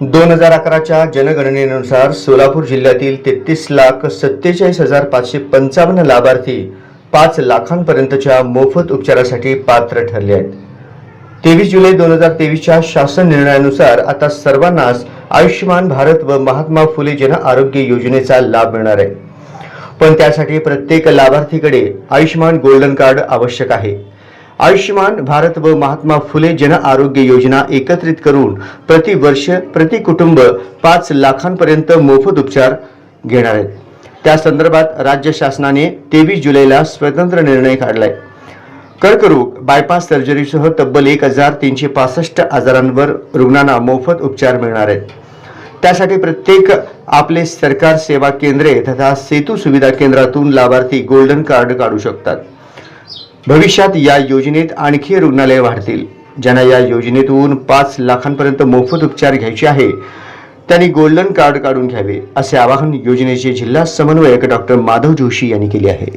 दोन हजार अकराच्या जनगणनेनुसार सोलापूर जिल्ह्यातील तेहतीस लाख सत्तेचाळीस हजार पाचशे पंचावन्न लाभार्थी पाच लाखांपर्यंतच्या मोफत उपचारासाठी पात्र ठरले आहेत. तेवीस जुलै दोन हजार तेवीसच्या शासन निर्णयानुसार आता सर्वांनाच आयुष्यमान भारत व महात्मा फुले जन आरोग्य योजनेचा लाभ मिळणार आहे. पण त्यासाठी प्रत्येक लाभार्थीकडे आयुष्यमान गोल्डन कार्ड आवश्यक आहे. आयुष्यमान भारत व महात्मा फुले जन आरोग्य योजना एकत्रित करून प्रतिवर्ष प्रति कुटुंब पाच लाखांपर्यंत मोफत उपचार घेणार आहेत. त्या संदर्भात राज्य शासनाने तेवीस जुलैला स्वतंत्र निर्णय काढलाय. कर्करोग बायपास सर्जरीसह तब्बल एक हजार तीनशे पासष्ट आजारांवर रुग्णांना मोफत उपचार मिळणार आहेत. त्यासाठी प्रत्येक आपले सरकार सेवा केंद्रे तथा सेतू सुविधा केंद्रातून लाभार्थी गोल्डन कार्ड काढू शकतात. भविष्यात या योजनेत आणखी रुग्णालये वाढतील. ज्यांना या योजनेतून पाच लाखांपर्यंत मोफत उपचार घ्यायचे आहे त्यांनी गोल्डन कार्ड काढून घ्यावे असे आवाहन योजनेचे जिल्हा समन्वयक डॉक्टर माधव जोशी यांनी केले आहे.